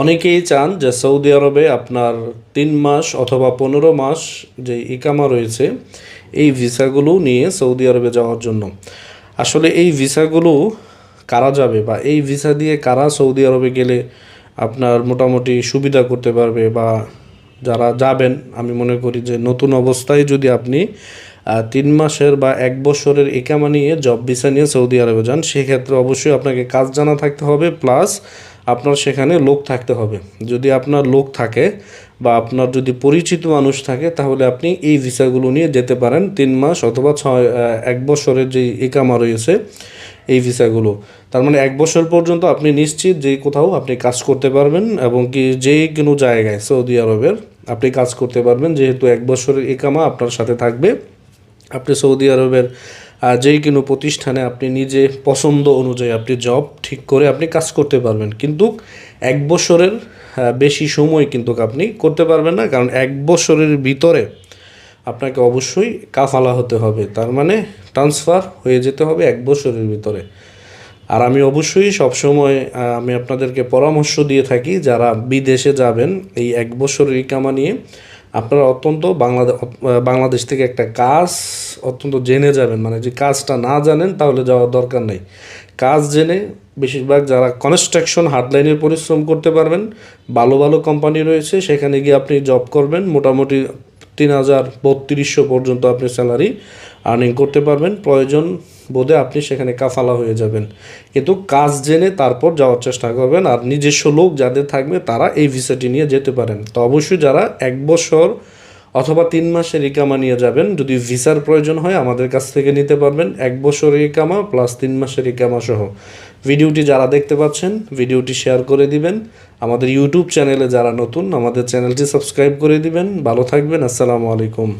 অনেকেই চান যে সৌদি আরবে আপনার তিন মাস অথবা পনেরো মাস যে ইকামা রয়েছে, এই ভিসাগুলো নিয়ে সৌদি আরবে যাওয়ার জন্য। আসলে এই ভিসাগুলো কারা যাবে বা এই ভিসা দিয়ে কারা সৌদি আরবে গেলে আপনার মোটামুটি সুবিধা করতে পারবে বা যারা যাবেন, আমি মনে করি যে নতুন অবস্থায় যদি আপনি তিন মাসের বা এক বছরের একামা নিয়ে জব ভিসা নিয়ে সৌদি আরবে যান, সেক্ষেত্রে অবশ্যই আপনাকে কাজ জানা থাকতে হবে প্লাস আপনার সেখানে লোক থাকতে হবে। যদি আপনার লোক থাকে বা আপনার যদি পরিচিত মানুষ থাকে, তাহলে আপনি এই ভিসাগুলো নিয়ে যেতে পারেন তিন মাস অথবা ছয় এক বছরের যে একামা রয়েছে এই ভিসাগুলো। তার মানে এক বছর পর্যন্ত আপনি নিশ্চিত যে কোথাও আপনি কাজ করতে পারবেন এবং কি যে কোনো জায়গায় সৌদি আরবের আপনি কাজ করতে পারবেন, যেহেতু এক বছরের একামা আপনার সাথে থাকবে। আপনি সৌদি আরবের যেই কোনো প্রতিষ্ঠানে আপনি নিজে পছন্দ অনুযায়ী আপনি জব ঠিক করে আপনি কাজ করতে পারবেন। কিন্তু এক বছরের বেশি সময় কিন্তু আপনি করতে পারবেন না। কারণ এক বছরের ভিতরে আপনাকে অবশ্যই কাফালা হতে হবে। তার মানে ট্রান্সফার হয়ে যেতে হবে এক বছরের ভিতরে। আর আমি অবশ্যই সবসময় আমি আপনাদেরকে পরামর্শ দিয়ে থাকি, যারা বিদেশে যাবেন এই এক বছরের ইকামা নিয়ে আপনারা অত্যন্ত বাংলাদেশ বাংলাদেশ থেকে একটা কাজ অত্যন্ত জেনে যাবেন। মানে যে কাজটা না জানেন তাহলে যাওয়ার দরকার নেই। কাজ জেনে বেশিরভাগ যারা কনস্ট্রাকশন হার্ডলাইনের পরিশ্রম করতে পারবেন, ভালো ভালো কোম্পানি রয়েছে, সেখানে গিয়ে আপনি জব করবেন। মোটামুটি তিন হাজার বত্রিশশো পর্যন্ত আপনি স্যালারি আর্নিং করতে পারবেন। প্রয়োজন বোধে আপনি সেখানে কাফালা হয়ে যাবেন। কিন্তু কাজ জেনে তারপর যাওয়ার চেষ্টা করবেন আর নিজস্ব লোক যাদের থাকবে তারা এই ভিসাটি নিয়ে যেতে পারেন। তো অবশ্যই যারা এক বছর অথবা তিন মাসের ইকামা নিয়ে যাবেন, যদি ভিসার প্রয়োজন হয় আমাদের কাছ থেকে নিতে পারবেন এক বছরের ইকামা প্লাস তিন মাসের ইকামা সহ। ভিডিওটি যারা দেখতে পাচ্ছেন, ভিডিওটি শেয়ার করে দিবেন। আমাদের ইউটিউব চ্যানেলে যারা নতুন, আমাদের চ্যানেলটি সাবস্ক্রাইব করে দিবেন। ভালো থাকবেন, আসসালামু আলাইকুম।